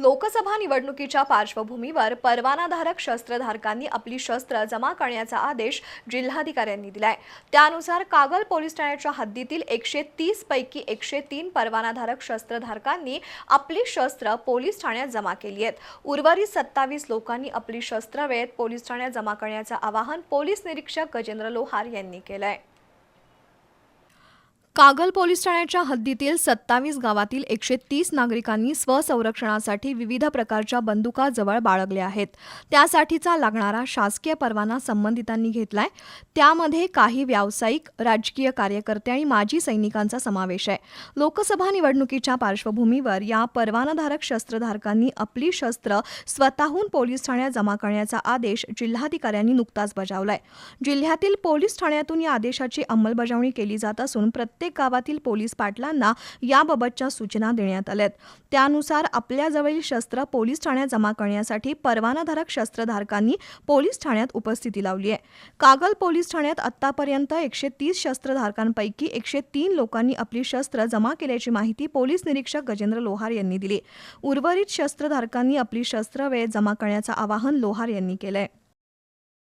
लोकसभा निवडणुकीच्या पार्श्वभूमीवर परवानाधारक शस्त्रधारकांनी आपली शस्त्र जमा करण्याचा आदेश जिल्हाधिकाऱ्यांनी दिलाय. त्यानुसार कागल पोलीस ठाण्याच्या हद्दीतील एकशे तीस पैकी एकशे तीन परवानाधारक शस्त्रधारकांनी आपली शस्त्र पोलीस ठाण्यात जमा केली आहेत. उर्वरित सत्तावीस लोकांनी आपली शस्त्र वेळेत पोलीस ठाण्यात जमा करण्याचं आवाहन पोलीस निरीक्षक गजेंद्र लोहार यांनी केलंय. कागल पोलीस ठाण्याच्या हद्दीतील सत्तावीस गावातील एकशे तीस नागरिकांनी स्वसंरक्षणासाठी विविध प्रकारच्या बंदुका जवळ बाळगल्या आहेत. त्यासाठीचा लागणारा शासकीय परवाना संबंधितांनी घेतलाय. त्यामध्ये काही व्यावसायिक राजकीय कार्यकर्ते आणि माजी सैनिकांचा समावेश आहे. लोकसभा निवडणुकीच्या पार्श्वभूमीवर या परवानाधारक शस्त्रधारकांनी आपली शस्त्र स्वतःहून पोलीस ठाण्यात जमा करण्याचा आदेश जिल्हाधिकाऱ्यांनी नुकताच बजावलाय. जिल्ह्यातील पोलीस ठाण्यातून या आदेशाची अंमलबजावणी केली जात असून प्रत्येक गावातील पोलीस पाटलांना याबाबतच्या सूचना देण्यात आल्यात. त्यानुसार आपल्याजवळील शस्त्र पोलीस ठाण्यात जमा करण्यासाठी परवानाधारक शस्त्रधारकांनी पोलीस ठाण्यात उपस्थिती लावली आहे. कागल पोलीस ठाण्यात आतापर्यंत एकशे तीस शस्त्रधारकांपैकी एकशे तीन लोकांनी आपली शस्त्र जमा केल्याची माहिती पोलीस निरीक्षक गजेंद्र लोहार यांनी दिली. उर्वरित शस्त्रधारकांनी आपली शस्त्र वेळेत जमा करण्याचं आवाहन लोहार यांनी केलंय.